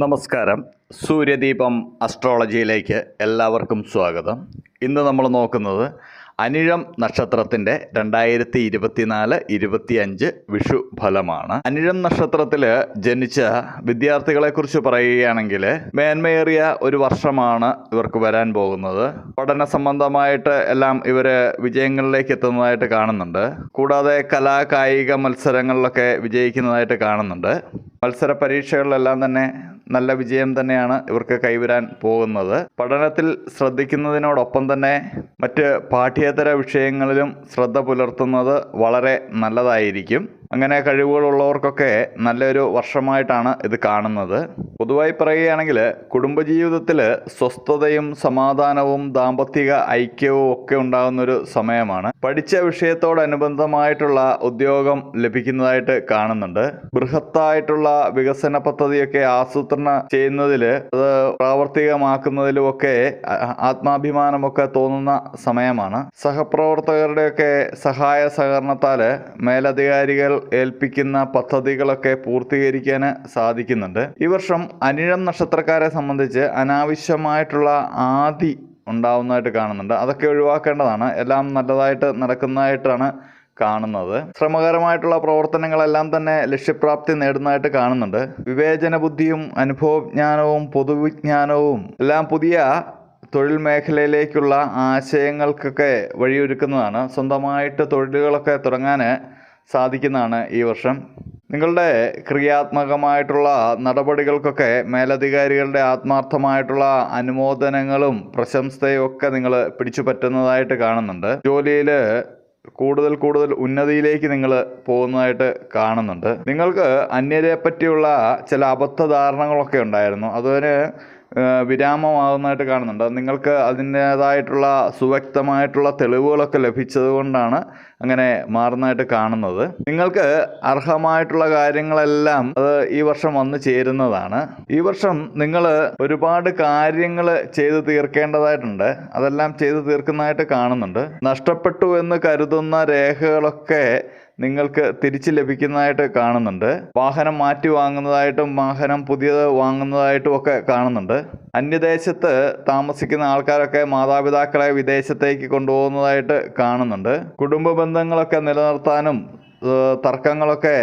നമസ്കാരം. സൂര്യദീപം അസ്ട്രോളജിയിലേക്ക് എല്ലാവർക്കും സ്വാഗതം. ഇന്ന് നമ്മൾ നോക്കുന്നത് അനിഴം നക്ഷത്രത്തിന്റെ രണ്ടായിരത്തി ഇരുപത്തിനാല് ഇരുപത്തിയഞ്ച് വിഷു ഫലമാണ്. അനിഴം നക്ഷത്രത്തിൽ ജനിച്ച വിദ്യാർത്ഥികളെക്കുറിച്ച് പറയുകയാണെങ്കിൽ മേന്മയേറിയ ഒരു വർഷമാണ് ഇവർക്ക് വരാൻ പോകുന്നത്. പഠന സംബന്ധമായിട്ട് എല്ലാം ഇവർ വിജയങ്ങളിലേക്ക് എത്തുന്നതായിട്ട് കാണുന്നുണ്ട്. കൂടാതെ കലാ കായിക മത്സരങ്ങളിലൊക്കെ വിജയിക്കുന്നതായിട്ട് കാണുന്നുണ്ട്. മത്സര പരീക്ഷകളിലെല്ലാം തന്നെ നല്ല വിജയം തന്നെയാണ് ഇവർക്ക് കൈവരാൻ പോകുന്നത്. പഠനത്തിൽ ശ്രദ്ധിക്കുന്നതിനോടൊപ്പം തന്നെ മറ്റ് പാഠ്യേതര വിഷയങ്ങളിലും ശ്രദ്ധ പുലർത്തുന്നത് വളരെ നല്ലതായിരിക്കും. അങ്ങനെ കഴിവുകളുള്ളവർക്കൊക്കെ നല്ലൊരു വർഷമായിട്ടാണ് ഇത് കാണുന്നത്. പൊതുവായി പറയുകയാണെങ്കിൽ കുടുംബജീവിതത്തിൽ സ്വസ്ഥതയും സമാധാനവും ദാമ്പത്തിക ഐക്യവും ഒക്കെ ഉണ്ടാകുന്നൊരു സമയമാണ്. പഠിച്ച വിഷയത്തോടനുബന്ധമായിട്ടുള്ള ഉദ്യോഗം ലഭിക്കുന്നതായിട്ട് കാണുന്നുണ്ട്. ബൃഹത്തായിട്ടുള്ള വികസന പദ്ധതിയൊക്കെ ആസൂത്രണ ചെയ്യുന്നതിൽ അത് പ്രാവർത്തികമാക്കുന്നതിലുമൊക്കെ ആത്മാഭിമാനമൊക്കെ തോന്നുന്ന സമയമാണ്. സഹപ്രവർത്തകരുടെയൊക്കെ സഹായ സഹകരണത്താൽ മേലധികാരികൾ ഏൽപ്പിക്കുന്ന പദ്ധതികളൊക്കെ പൂർത്തീകരിക്കാൻ സാധിക്കുന്നുണ്ട്. ഈ വർഷം അനിഴം നക്ഷത്രക്കാരെ സംബന്ധിച്ച് അനാവശ്യമായിട്ടുള്ള ആദി ഉണ്ടാവുന്നതായിട്ട് കാണുന്നുണ്ട്. അതൊക്കെ ഒഴിവാക്കേണ്ടതാണ്. എല്ലാം നല്ലതായിട്ട് നടക്കുന്നതായിട്ടാണ് കാണുന്നത്. ശ്രമകരമായിട്ടുള്ള പ്രവർത്തനങ്ങളെല്ലാം തന്നെ ലക്ഷ്യപ്രാപ്തി നേടുന്നതായിട്ട് കാണുന്നുണ്ട്. വിവേചന ബുദ്ധിയും അനുഭവജ്ഞാനവും പൊതുവിജ്ഞാനവും എല്ലാം പുതിയ തൊഴിൽ മേഖലയിലേക്കുള്ള ആശയങ്ങൾക്കൊക്കെ വഴിയൊരുക്കുന്നതാണ്. സ്വന്തമായിട്ട് തൊഴിലുകളൊക്കെ തുടങ്ങാൻ സാധിക്കുന്നതാണ് ഈ വർഷം. നിങ്ങളുടെ ക്രിയാത്മകമായിട്ടുള്ള നടപടികൾക്കൊക്കെ മേലധികാരികളുടെ ആത്മാർത്ഥമായിട്ടുള്ള അനുമോദനങ്ങളും പ്രശംസയും ഒക്കെ നിങ്ങൾ പിടിച്ചു പറ്റുന്നതായിട്ട് കാണുന്നുണ്ട്. ജോലിയിൽ കൂടുതൽ കൂടുതൽ ഉന്നതിയിലേക്ക് നിങ്ങൾ പോകുന്നതായിട്ട് കാണുന്നുണ്ട്. നിങ്ങൾക്ക് അന്യരെ പറ്റിയുള്ള ചില അബദ്ധധാരണകളൊക്കെ ഉണ്ടായിരുന്നു. അതിന് ഏഹ്, വിരാമമാകുന്നതായിട്ട് കാണുന്നുണ്ട്. നിങ്ങൾക്ക് അതിന്റേതായിട്ടുള്ള സുവ്യക്തമായിട്ടുള്ള തെളിവുകളൊക്കെ ലഭിച്ചത് കൊണ്ടാണ് അങ്ങനെ മാറുന്നതായിട്ട് കാണുന്നത്. നിങ്ങൾക്ക് അർഹമായിട്ടുള്ള കാര്യങ്ങളെല്ലാം അത് ഈ വർഷം വന്നു ചേരുന്നതാണ്. ഈ വർഷം നിങ്ങൾ ഒരുപാട് കാര്യങ്ങൾ ചെയ്തു തീർക്കേണ്ടതായിട്ടുണ്ട്. അതെല്ലാം ചെയ്തു തീർക്കുന്നതായിട്ട് കാണുന്നുണ്ട്. നഷ്ടപ്പെട്ടു എന്ന് കരുതുന്ന രേഖകളൊക്കെ നിങ്ങൾക്ക് തിരിച്ച് ലഭിക്കുന്നതായിട്ട് കാണുന്നുണ്ട്. വാഹനം മാറ്റി വാങ്ങുന്നതായിട്ടും വാഹനം പുതിയത് വാങ്ങുന്നതായിട്ടും ഒക്കെ കാണുന്നുണ്ട്. അന്യദേശത്ത് താമസിക്കുന്ന ആൾക്കാരൊക്കെ മാതാപിതാക്കളെ വിദേശത്തേക്ക് കൊണ്ടുപോകുന്നതായിട്ട് കാണുന്നുണ്ട്. കുടുംബ ബന്ധങ്ങളൊക്കെ നിലനിർത്താനും തർക്കങ്ങളൊക്കെ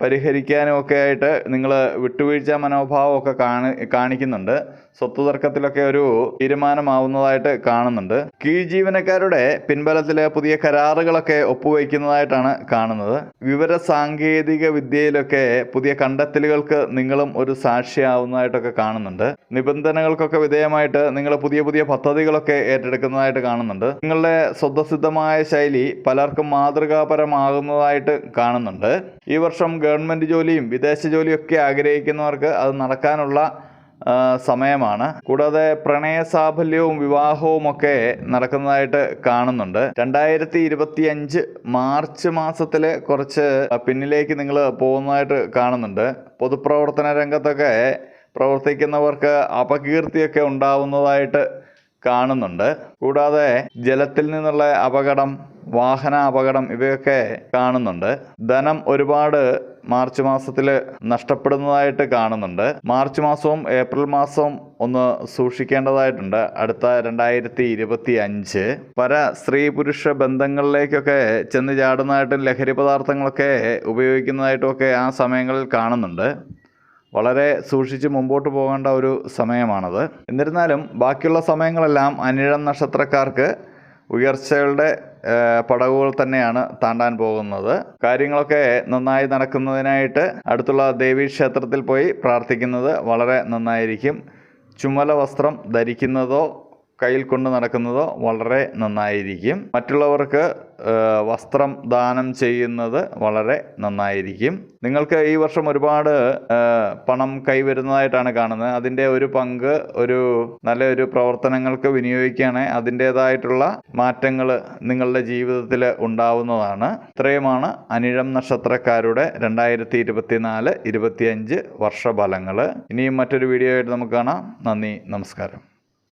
പരിഹരിക്കാനും ഒക്കെ ആയിട്ട് നിങ്ങൾ വിട്ടുവീഴ്ച മനോഭാവമൊക്കെ കാണി കാണിക്കുന്നുണ്ട്. സ്വത്ത് തർക്കത്തിലൊക്കെ ഒരു തീരുമാനമാവുന്നതായിട്ട് കാണുന്നുണ്ട്. കീഴ് ജീവനക്കാരുടെ പിൻബലത്തിൽ പുതിയ കരാറുകളൊക്കെ ഒപ്പുവയ്ക്കുന്നതായിട്ടാണ് കാണുന്നത്. വിവര സാങ്കേതിക വിദ്യയിലൊക്കെ പുതിയ കണ്ടെത്തലുകൾക്ക് നിങ്ങളും ഒരു സാക്ഷിയാവുന്നതായിട്ടൊക്കെ കാണുന്നുണ്ട്. നിബന്ധനകൾക്കൊക്കെ വിധേയമായിട്ട് നിങ്ങൾ പുതിയ പുതിയ പദ്ധതികളൊക്കെ ഏറ്റെടുക്കുന്നതായിട്ട് കാണുന്നുണ്ട്. നിങ്ങളുടെ സ്വതസിദ്ധമായ ശൈലി പലർക്കും മാതൃകാപരമാകുന്നതായിട്ട് കാണുന്നുണ്ട്. ഈ വർഷം ഗവൺമെന്റ് ജോലിയും വിദേശ ജോലിയും ഒക്കെ ആഗ്രഹിക്കുന്നവർക്ക് അത് നടക്കാനുള്ള സമയമാണ്. കൂടാതെ പ്രണയ സാഫല്യവും വിവാഹവും ഒക്കെ നടക്കുന്നതായിട്ട് കാണുന്നുണ്ട്. രണ്ടായിരത്തി ഇരുപത്തി അഞ്ച് മാർച്ച് മാസത്തിലെ കുറച്ച് പിന്നിലേക്ക് നിങ്ങൾ പോകുന്നതായിട്ട് കാണുന്നുണ്ട്. പൊതുപ്രവർത്തന രംഗത്തൊക്കെ പ്രവർത്തിക്കുന്നവർക്ക് അപകീർത്തിയൊക്കെ ഉണ്ടാവുന്നതായിട്ട് കാണുന്നുണ്ട്. കൂടാതെ ജലത്തിൽ നിന്നുള്ള അപകടം വാഹന അപകടം ഇവയൊക്കെ കാണുന്നുണ്ട്. ധനം ഒരുപാട് മാർച്ച് മാസത്തിൽ നഷ്ടപ്പെടുന്നതായിട്ട് കാണുന്നുണ്ട്. മാർച്ച് മാസവും ഏപ്രിൽ മാസവും ഒന്ന് സൂക്ഷിക്കേണ്ടതായിട്ടുണ്ട്. അടുത്ത രണ്ടായിരത്തി ഇരുപത്തി അഞ്ച് പല സ്ത്രീ പുരുഷ ബന്ധങ്ങളിലേക്കൊക്കെ ചെന്ന് ചാടുന്നതായിട്ടും ലഹരി പദാർത്ഥങ്ങളൊക്കെ ഉപയോഗിക്കുന്നതായിട്ടുമൊക്കെ ആ സമയങ്ങളിൽ കാണുന്നുണ്ട്. വളരെ സൂക്ഷിച്ച് മുമ്പോട്ട് പോകേണ്ട ഒരു സമയമാണത്. എന്നിരുന്നാലും ബാക്കിയുള്ള സമയങ്ങളെല്ലാം അനിഴം നക്ഷത്രക്കാർക്ക് ഉയർച്ചകളുടെ പടവുകൾ തന്നെയാണ് താണ്ടാൻ പോകുന്നത്. കാര്യങ്ങളൊക്കെ നന്നായി നടക്കുന്നതിനായിട്ട് അടുത്തുള്ള ദേവീ ക്ഷേത്രത്തിൽ പോയി പ്രാർത്ഥിക്കുന്നത് വളരെ നന്നായിരിക്കും. ചുമല വസ്ത്രം ധരിക്കുന്നതോ കയ്യിൽ കൊണ്ട് നടക്കുന്നത് വളരെ നന്നായിരിക്കും. മറ്റുള്ളവർക്ക് വസ്ത്രം ദാനം ചെയ്യുന്നത് വളരെ നന്നായിരിക്കും. നിങ്ങൾക്ക് ഈ വർഷം ഒരുപാട് പണം കൈവരുന്നതായിട്ടാണ് കാണുന്നത്. അതിന്റെ ഒരു പങ്ക് ഒരു നല്ലൊരു പ്രവർത്തനങ്ങൾക്ക് വിനിയോഗിക്കുകയാണെങ്കിൽ അതിന്റേതായിട്ടുള്ള മാറ്റങ്ങൾ നിങ്ങളുടെ ജീവിതത്തിൽ ഉണ്ടാവുന്നതാണ്. ഇത്രയുമാണ് അനിഴം നക്ഷത്രക്കാരുടെ രണ്ടായിരത്തി ഇരുപത്തിനാല് ഇരുപത്തിയഞ്ച് വർഷഫലങ്ങൾ ഇനിയും മറ്റൊരു വീഡിയോ ആയിട്ട് നമുക്ക് കാണാം. നന്ദി നമസ്കാരം.